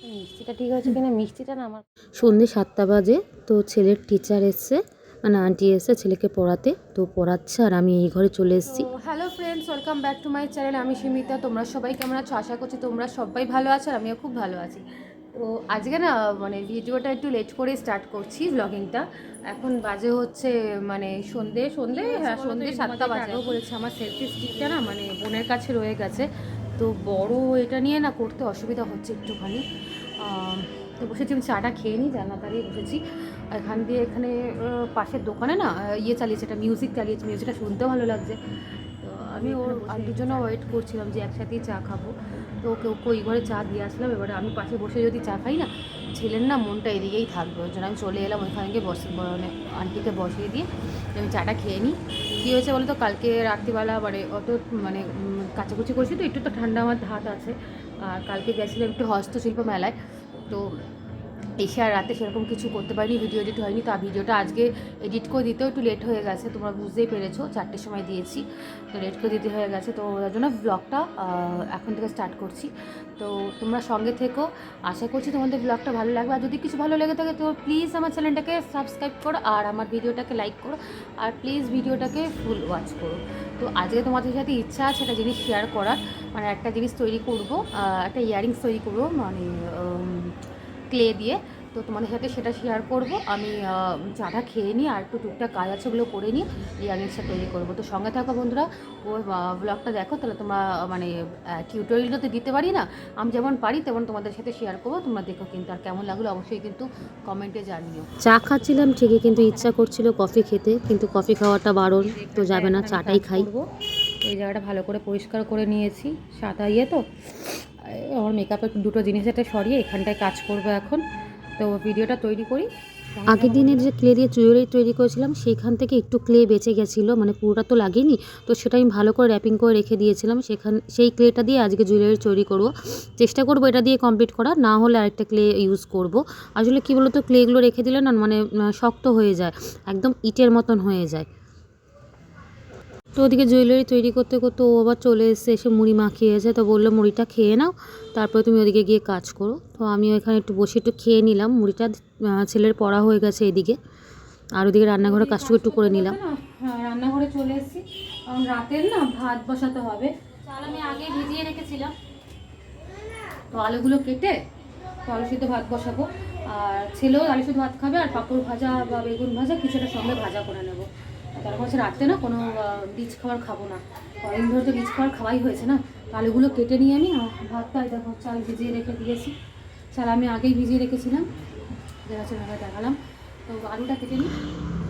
মিষ্টিটা ঠিক আছে কিনা? মিষ্টিটা না আমার সন্ধে সাতটা বাজে তো ছেলের টিচার এসছে মানে আন্টি এসছে ছেলেকে পড়াতে তো পড়াচ্ছে আর আমি এই ঘরে চলে এসেছি। Hello friends welcome back to my channel আমি সীমিতা তোমরা সবাই কেমন আছো? আশা করছি তোমরা সবাই ভালো আছো আর আমিও খুব ভালো আছি। তো আজকে না মানে ভিডিওটা একটু লেট করে স্টার্ট করছি ব্লগিংটা এখন বাজে হচ্ছে মানে সন্ধে সন্ধে হ্যাঁ সন্ধে সাতটা বাজে। বলেছে আমার সেলফি স্টিকটা না মানে বোনের কাছে রয়ে গেছে। তো বড় এটা নিয়ে না করতে অসুবিধা হচ্ছে একটুখানি। তো বসেছি আমি চাটা খেয়ে নিই দাঁড়িয়ে বসেছি। এখান দিয়ে এখানে পাশের দোকানে না ইয়ে চালিয়েছে এটা মিউজিক চালিয়েছে মিউজিকটা শুনতেও ভালো লাগছে। তো আমি ওর আন্টির জন্য ওয়েট করছিলাম যে একসাথেই চা খাব। তো ওকে ওকে ওই ঘরে চা দিয়ে আসলাম এবারে আমি পাশে বসে যদি চা খাই না ছেলের না মনটা এদিকেই থাকবে। ওই জন্য আমি চলে এলাম ওইখানে গিয়ে বসে মানে আন্টিকে বসিয়ে দিয়ে আমি চাটা খেয়ে নিই। কী হয়েছে বলো তো কালকে রাত্রিবেলা মানে অত মানে কাচাকুচি করছি তো, একটু তো ঠান্ডা আমার হাত আছে। আর কালকে গেছিলাম একটু হস্তশিল্প মেলায়। তো এসে আর রাতে সেরকম কিছু করতে পারিনি ভিডিও এডিট হয়নি। তো ভিডিওটা আজকে এডিট করে দিতেও একটু লেট হয়ে গেছে, তোমরা বুঝতেই পেরেছ, চারটের সময় দিয়েছি, তো লেট করে দিতে হয়ে গেছে। তো ওই জন্য ব্লগটা এখন থেকে স্টার্ট করছি। তো তোমরা সঙ্গে থেকো, আশা করছি তোমাদের ব্লগটা ভালো লাগবে। আর যদি কিছু ভালো লেগে থাকে, তো প্লিজ আমার চ্যানেলটাকে সাবস্ক্রাইব করো আর আমার ভিডিওটাকে লাইক করো। আর প্লিজ ভিডিওটাকে ফুল ওয়াচ করো। তো আজকে তোমাদের সাথে ইচ্ছা আছে একটা জিনিস শেয়ার করার মানে একটা জিনিস তৈরি করব একটা ইয়ারিংস তৈরি করব মানে ক্লে দিয়ে। তো তোমাদের সাথে সেটা শেয়ার করব। আমি চাটা খেয়ে নিই আর একটু টুকটাক কাজ আছে ওগুলো করে নিই ইয়ারিংসটা তৈরি করব। তো সঙ্গে থাকো বন্ধুরা ওই ব্লগটা দেখো তাহলে তোমরা মানে টিউটোরিয়ালটা তো দিতে পারি না আমি যেমন পারি তেমন তোমাদের সাথে শেয়ার করব তোমরা দেখো কিন্তু আর কেমন লাগল অবশ্যই কিন্তু কমেন্টে জানিও। চা খাচ্ছিলাম ঠিকই কিন্তু ইচ্ছা করছিল কফি খেতে কিন্তু কফি খাওয়াটা বারণ তো যাবে না চাটাই খাই। ওই জায়গাটা ভালো করে পরিষ্কার করে নিয়েছি সাদা ইয়ে তো এই আমার মেকআপের দুটো জিনিস একটা সরিয়ে এখানটায় কাজ করব এখন। তো ভিডিওটা তৈরি করি। আগের দিনের যে ক্লে দিয়ে জুয়েলারি তৈরি করেছিলাম, সেইখান থেকে একটু ক্লে বেঁচে গেছিল মানে পুরোটা তো লাগেনি। তো সেটা আমি ভালো করে র্যাপিং করে রেখে দিয়েছিলাম। সেখান, সেই ক্লেটা দিয়ে আজকে জুয়েলারি তৈরি করব। চেষ্টা করব এটা দিয়ে কমপ্লিট করা না হলে আরেকটা ক্লে ইউজ করব। আসলে কী বলতো ক্লেগুলো রেখে দিলে না মানে শক্ত হয়ে যায়, একদম ইটের মতন হয়ে যায়। তো ওদিকে জুয়েলারি তৈরি করতে করতে ও আবার চলে এসে এসে মুড়ি মাখিয়েছে তো বলল মুড়িটা খেয়ে নাও তারপরে তুমি ওদিকে গিয়ে কাজ করো। তো আমি এখানে একটু বসে একটু খেয়ে নিলাম। মুড়িটা ছেলের পড়া হয়ে গেছে এদিকে। আর ওদিকে রান্নাঘরে কাজটুকু একটু করে নিলাম। হ্যাঁ রান্নাঘরে চলে এসেছি। কারণ রাতের না ভাত বসাতে হবে। চাল আমি আগে ভিজিয়ে রেখেছিলাম। তো আলুগুলো কেটে তো আলু সিদ্ধ ভাত বসাবো। আর ছেলেও আলু সিদ্ধ ভাত খাবে আর পাঁপড় ভাজা বা বেগুন ভাজা কিছুটা সঙ্গে ভাজা করে নেব। তার কাছে রাতে না কোনো বীজ খাবার খাব না। কদিন ধরে তো বীজ খাবার খাওয়াই হয়েছে না। আলুগুলো কেটে নিয়ে আমি ভাতটা দেখো, চাল ভিজিয়ে রেখে দিয়েছি। চাল আমি আগেই ভিজিয়ে রেখেছিলাম। দেখাচ্ছে দেখালাম। তো আলুটা কেটে নিই।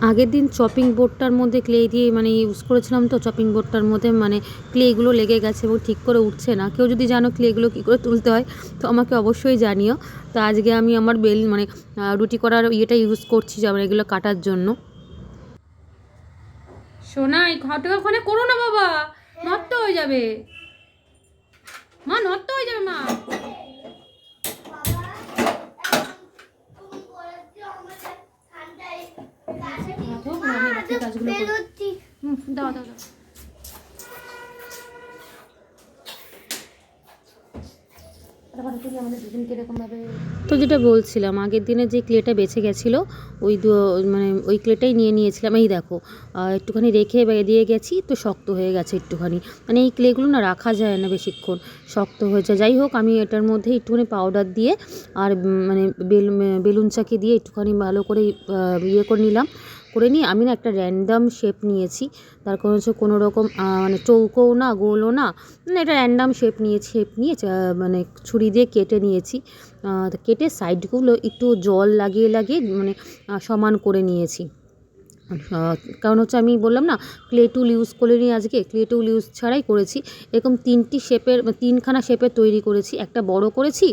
আগের দিন চপিং বোর্ডটার মধ্যে ক্লে দিয়ে মানে ইউজ করেছিলাম তো চপিং বোর্ডটার মধ্যে মানে ক্লেগুলো লেগে গেছে এবং ঠিক করে উঠছে না। কেউ যদি জানো ক্লেগুলো কী করে তুলতে হয়, তো আমাকে অবশ্যই জানিও। তো আজকে আমি আমার বেল মানে রুটি করার ইয়েটা ইউজ করছি আমার এগুলো কাটার জন্য। সোনা এই ঘরটা ওখানে করো না বাবা নষ্ট হয়ে যাবে। মা নষ্ট হয়ে যাবে মা। দাও দাও দাও তারপরে তুমি আমাদের দুজনকে এরকমভাবে তো যেটা বলছিলাম, আগের দিনে যে ক্লেটা বেঁচে গেছিল, ওই দু- মানে ওই ক্লেটাই নিয়ে নিয়েছিলাম। এই দেখো একটুখানি রেখে দিয়ে গেছি, তো শক্ত হয়ে গেছে একটুখানি। মানে এই ক্লেগুলো না রাখা যায় না বেশিক্ষণ, শক্ত হয়েছে যাই হোক, আমি এটার মধ্যে একটুখানি পাউডার দিয়ে আর মানে বেলুন চাকি দিয়ে একটুখানি ভালো করে ইয়ে করে নিলাম। করে নিয়ে আমি না একটা র্যান্ডাম শেপ নিয়েছি। তার কোনো হচ্ছে কোনো রকম মানে চৌকোও না, গোলও না মানে একটা র্যান্ডাম শেপ নিয়ে শেপ নিয়ে মানে ছুরি দিয়ে কেটে নিয়েছি। কেটে সাইডগুলো একটু জল লাগিয়ে লাগিয়ে মানে সমান করে নিয়েছি। কারণ হচ্ছে আমি বললাম না ক্লে টুল ইউজ করিনি আজকে ক্লে টুল ইউজ ছাড়াই করেছি। এরকম তিনটি শেপের তিনখানা শেপের তৈরি করেছি। একটা বড় করেছি,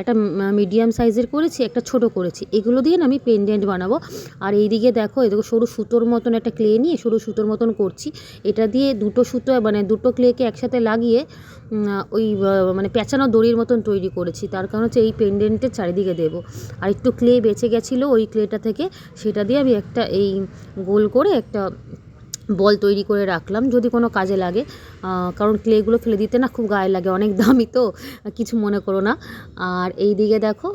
একটা মিডিয়াম সাইজের করেছি, একটা ছোট করেছি। এগুলো দিয়ে না আমি পেন্ডেন্ট বানাবো। আর এইদিকে দেখো এদিকে সরু সুতোর মতন একটা ক্লে নিয়ে সরু সুতোর মতন করছি। এটা দিয়ে দুটো সুতো মানে দুটো ক্লেকে একসাথে লাগিয়ে ওই মানে পেঁচানো দড়ির মতন তৈরি করেছি। তার কারণ হচ্ছে এই পেন্ডেন্টের চারিদিকে দেবো। আর একটু ক্লে বেঁচে গেছিল ওই ক্লেটা থেকে, সেটা দিয়ে আমি একটা এই গোল করে একটা বল তৈরি করে রাখলাম, যদি কোনো কাজে লাগে। কারণ ক্লেগুলো ফেলে দিতে না খুব গায়ে লাগে, অনেক দামি তো, কিছু মনে করো না। আর এই দিকে দেখো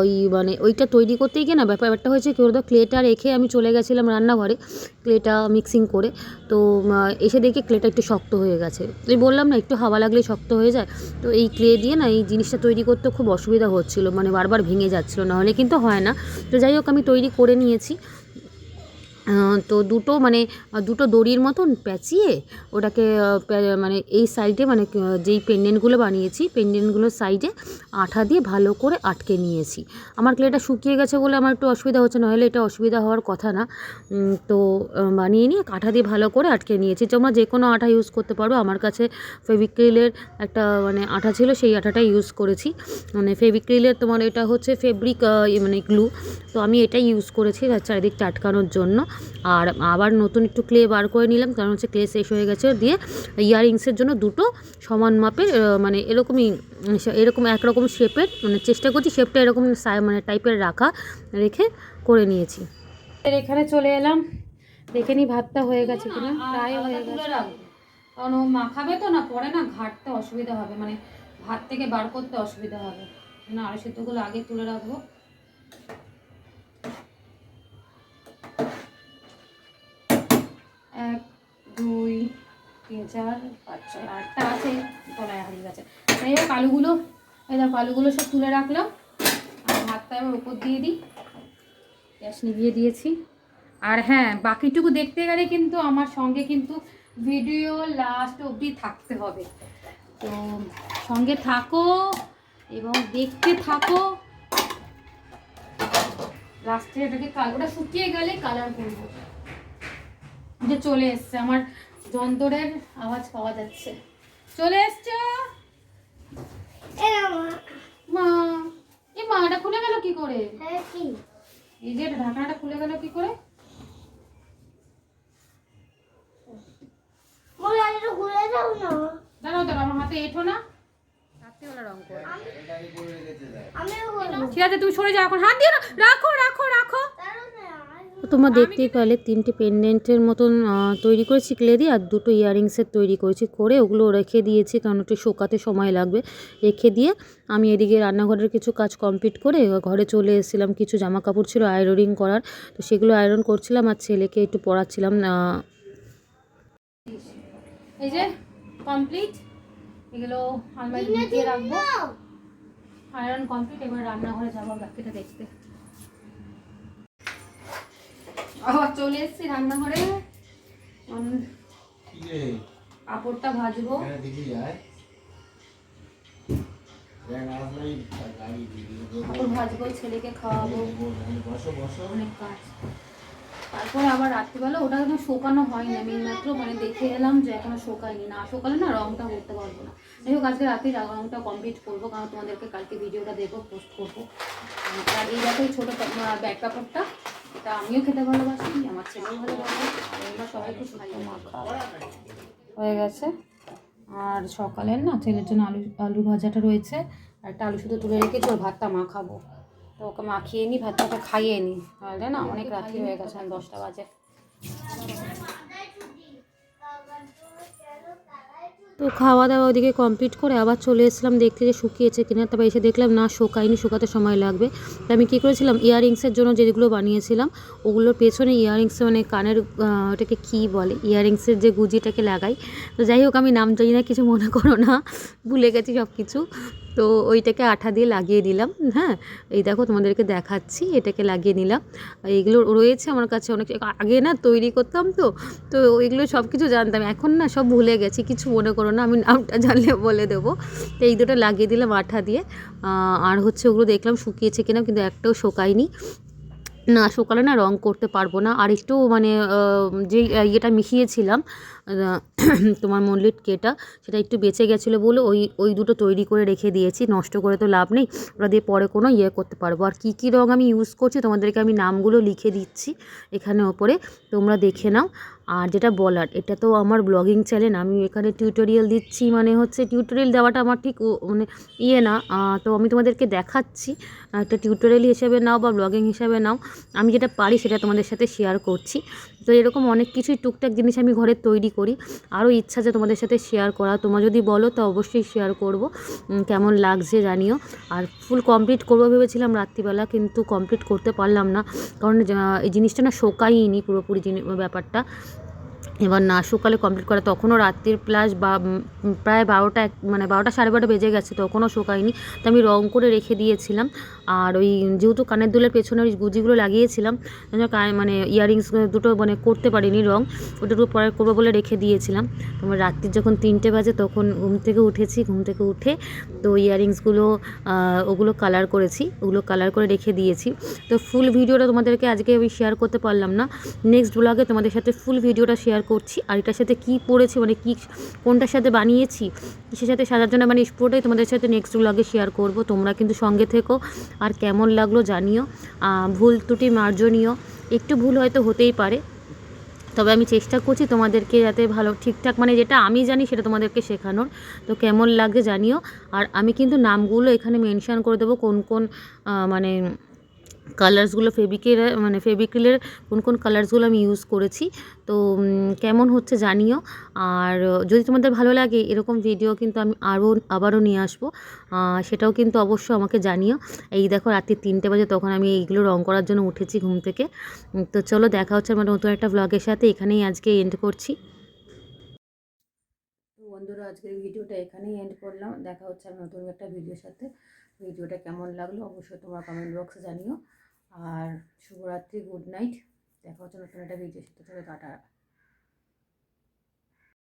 ওই মানে ওইটা তৈরি করতে গিয়ে না, ব্যাপারটা হয়েছে কি বলতো ক্লেটা রেখে আমি চলে গেছিলাম রান্নাঘরে ক্লেটা মিক্সিং করে। তো এসে দেখি ক্লেটা একটু শক্ত হয়ে গেছে। ওই বললাম না, একটু হাওয়া লাগলে শক্ত হয়ে যায়। তো এই ক্লে দিয়ে না, এই জিনিসটা তৈরি করতে খুব অসুবিধা হচ্ছিল মানে বারবার ভেঙে যাচ্ছিল, নাহলে কিন্তু হয় না। তো যাই হোক, আমি তৈরি করে নিয়েছি। তো দুটো মানে দুটো দড়ির মতন প্যাঁচিয়ে ওটাকে মানে এই সাইডে মানে যেই পেন্ডেন্টগুলো বানিয়েছি, পেন্ডেন্টগুলোর সাইডে আঠা দিয়ে ভালো করে আটকে নিয়েছি। আমার ক্লেটা শুকিয়ে গেছে বলে আমার একটু অসুবিধা হচ্ছে নাহলে এটা অসুবিধা হওয়ার কথা না। তো বানিয়ে নিয়ে আঠা দিয়ে ভালো করে আটকে নিয়েছি। তোমরা যে কোনো আঠা ইউজ করতে পারো। আমার কাছে ফেভিক্রিলের একটা মানে আঠা ছিল, সেই আঠাটা ইউজ করেছি। মানে ফেভিক্রিলের তোমার এটা হচ্ছে ফেব্রিক মানে গ্লু। তো আমি এটাই ইউজ করেছি চারিদিকটা আটকানোর জন্য। আর আবার নতুন একটু ক্লে বার করে নিলাম কারণ হচ্ছে ক্লে শেষ হয়ে গেছে দিয়ে ইয়াররিংসের জন্য দুটো সমান মাপের মানে এরকমই এরকম একরকম শেপের মানে চেষ্টা করছি শেপটা এরকম মানে টাইপের রাখা রেখে করে নিয়েছি। এর এখানে চলে এলাম দেখে নি ভাতটা হয়ে গেছে কিনা প্রায় হয়ে গেছে। কারণ ও মাখাবে তো না পরে না ঘাটতে অসুবিধা হবে মানে ভাত থেকে বার করতে অসুবিধা হবে। না আড়াই সেদ্ধগুলো আগে তুলে রাখব। আলুগুলো, এই দেখো, আলুগুলো সব তুলে রাখলাম। আর ভাতটা এবার উপর দিয়ে দিই। গ্যাস নিভিয়ে দিয়েছি। আর হ্যাঁ বাকিটুকু দেখতে গেলে কিন্তু আমার সঙ্গে কিন্তু ভিডিও লাস্ট অবধি থাকতে হবে। তো সঙ্গে থাকো এবং দেখতে থাকো। লাস্টে এটাকে ওটা শুকিয়ে গেলে কালার করব। যে চলে এসছে আমার যন্ত্রের আওয়াজ পাওয়া যাচ্ছে। চলে এসছো? মা। এই মাটা খুলে গেল কি করে? এই যে ঢাকনাটা খুলে গেল কি করে? দাঁড়াও দাঁড়াও আমার হাতে এঠো না। রাত্রিবেলা রং করে। ঠিক আছে তুমি সরে যাও এখন। হাত দিও না। রাখো রাখো রাখো। তো তোমরা দেখতেই পেলে তিনটে পেন্ডেন্টের মতন তৈরি করেছি ক্লে দিয়ে আর দুটো ইয়াররিংসের তৈরি করেছি করে ওগুলো রেখে দিয়েছি কারণ একটু শোকাতে সময় লাগবে। রেখে দিয়ে আমি এদিকে রান্নাঘরের কিছু কাজ কমপ্লিট করে ঘরে চলে এসেছিলাম। কিছু জামা কাপড় ছিল আয়রনিং করার তো সেগুলো আয়রন করছিলাম আর ছেলেকে একটু পড়াচ্ছিলাম আহ, এই যে কমপ্লিট এগুলো আলমারি দিয়ে রাখব। আয়রন কমপ্লিট এবার রান্নাঘরে যাব বাকিটা দেখতে। আবার চলে এসেছি রান্নাঘরে। উম, পাঁপড়টা ভাজবো। পাঁপড় ভাজবো ছেলেকে খাওয়াবো। অনেক কাজ। তারপরে আবার রাত্রিবেলা ওটা একদম শোকানো হয়নি আমি মাত্র মানে দেখে এলাম যে এখনও শোকায়নি। না শোকালে না রংটা করতে পারব না। যাই হোক আজকে রাত্রি রংটা কমপ্লিট করব কারণ তোমাদেরকে কালকে ভিডিওটা দেবো পোস্ট করব। আর এই দেখো ছোটো ব্যাগ কাপড়টা। এটা আমিও খেতে ভালোবাসি, আমার ছেলেও ভালোবাসে, আমরা সবাই হয়ে গেছে। আর সকালের না ছেলের জন্য আলু আলু ভাজাটা রয়েছে, আর একটা আলু শুধু তুলে রেখেছি, ওর ভাতটা মাখাবো। তো ওকে মাখিয়ে নিই ভাতটা খাইয়ে নিই তাহলে না অনেক রাত্রি হয়ে গেছে, দশটা বাজে। তো খাওয়া দাওয়া ওদিকে কমপ্লিট করে আবার চলে এসেছিলাম দেখতে যে শুকিয়েছে কিনা তারপর এসে দেখলাম, না, শোকায়নি, শুকাতে সময় লাগবে। তো আমি কী করেছিলাম ইয়াররিংসের জন্য যেগুলো বানিয়েছিলাম, ওগুলোর পেছনে ইয়াররিংস মানে কানের ওটাকে কি বলে ইয়াররিংসের যে গুজিটাকে লাগাই। তো যাই হোক, আমি নাম জানি না, কিছু মনে করো না, ভুলে গেছি সব কিছু তো ওইটাকে আঠা দিয়ে লাগিয়ে দিলাম হ্যাঁ? এই দেখো তোমাদেরকে দেখাচ্ছি, এটাকে লাগিয়ে নিলাম। এইগুলো রয়েছে আমার কাছে অনেক, আগে না তৈরি করতাম তো তো ওইগুলো সব কিছু জানতাম। এখন না সব ভুলে গেছি, কিছু মনে করো না, আমি নামটা জানলে বলে দেবো। তো এই দুটো লাগিয়ে দিলাম আঠা দিয়ে। আর হচ্ছে ওগুলো দেখলাম শুকিয়েছে কিনা, কিন্তু একটাও শোকায়নি। না, সকালে না রং করতে পারব না। আর একটু মানে যে ইয়েটা মিশিয়েছিলাম তোমার মল্লিট কেটা, সেটা একটু বেঁচে গেছিল বলে ওই ওই দুটো তৈরি করে রেখে দিয়েছি। নষ্ট করে তো লাভ নেই ওরা দিয়ে পরে কোনো ইয়ে করতে পারব। আর কী কী রং আমি ইউজ করছি তোমাদেরকে আমি নামগুলো লিখে দিচ্ছি এখানে ওপরে, তোমরা দেখে নাও। আর যেটা বলার, এটা তো আমার ব্লগিং চ্যানেল আমি এখানে টিউটোরিয়াল দিচ্ছি মানে হচ্ছে টিউটোরিয়াল দেওয়াটা আমার ঠিক মানে ইয়ে না। তো আমি তোমাদেরকে দেখাচ্ছি, একটা টিউটোরিয়াল হিসেবে নাও বা ব্লগিং হিসেবে নাও। আমি যেটা পারি সেটা তোমাদের সাথে শেয়ার করছি। তো এরকম অনেক কিছুই টুকটাক জিনিস আমি ঘরে তৈরি করি। আরও ইচ্ছা যে তোমাদের সাথে শেয়ার করা তোমরা যদি বলো তো অবশ্যই শেয়ার করব। কেমন লাগছে জানিও। আর ফুল কমপ্লিট করব ভেবেছিলাম রাত্রিবেলা, কিন্তু কমপ্লিট করতে পারলাম না। কারণ এই জিনিসটা না শোকাইনি পুরোপুরি জিনিস ব্যাপারটা। এবার না শুকালে কমপ্লিট করা, তখনও রাত্রির প্লাস বা প্রায় বারোটা এক মানে বারোটা সাড়ে বারোটা বেজে গেছে, তখনও শুকায়নি। তো আমি রং করে রেখে দিয়েছিলাম। আর ওই যেহেতু কানের দুলের পেছনে ওই গুজিগুলো লাগিয়েছিলাম মানে ইয়ারিংস দুটো মানে করতে পারিনি রং ওটা পরে করব বলে রেখে দিয়েছিলাম। তোমার রাত্রির যখন তিনটে বাজে তখন ঘুম থেকে উঠেছি, ঘুম থেকে উঠে তো ইয়ারিংসগুলো ওগুলো কালার করেছি, ওগুলো কালার করে রেখে দিয়েছি। তো ফুল ভিডিওটা তোমাদেরকে আজকে আমি শেয়ার করতে পারলাম না। নেক্সট ব্লগে তোমাদের সাথে ফুল ভিডিওটা শেয়ার করছি আর এটার সাথে কী পড়েছি মানে কী, কোনটার সাথে বানিয়েছি, কিসের সাথে সাজার জন্য মানে পুরোটাই তোমাদের সাথে নেক্সট ব্লগে শেয়ার করব। তোমরা কিন্তু সঙ্গে থেকো আর কেমন লাগল জানিও। ভুল ত্রুটি মার্জনীয়। একটু ভুল হয়তো হতেই পারে। তবে আমি চেষ্টা করছি তোমাদেরকে যাতে ভালো ঠিকঠাক মানে যেটা আমি জানি সেটা তোমাদেরকে শেখানোর। তো কেমন লাগছে জানিও। আর আমি কিন্তু নামগুলো এখানে মেনশান করে দেবো, কোন কোন মানে কালার্সগুলো ফেবিকের মানে ফেবিক্রিলের কোন কোন কালার্সগুলো আমি ইউজ করেছি। তো কেমন হচ্ছে জানিও। আর, যদি তোমাদের ভালো লাগে এরকম ভিডিও কিন্তু আমি আরও আবারও নিয়ে আসব। সেটাও কিন্তু অবশ্যই আমাকে জানিও। এই দেখো রাত্রি তিনটে বাজে তখন আমি এইগুলো রং করার জন্য উঠেছি ঘুম থেকে। তো চলো দেখা হচ্ছে আমার নতুন একটা ব্লগের সাথে। এখানেই আজকে এন্ড করছি। বন্ধুরা, আজকের ভিডিওটা এখানেই এন্ড করলাম। দেখা হচ্ছে আর নতুন একটা ভিডিওর সাথে। ভিডিওটা কেমন লাগল অবশ্যই তোমরা কমেন্ট বক্সে জানিও। আর শুভরাত্রি গুড নাইট দেখা হচ্ছে নতুন একটা ভিডিও সাথে। টাটা।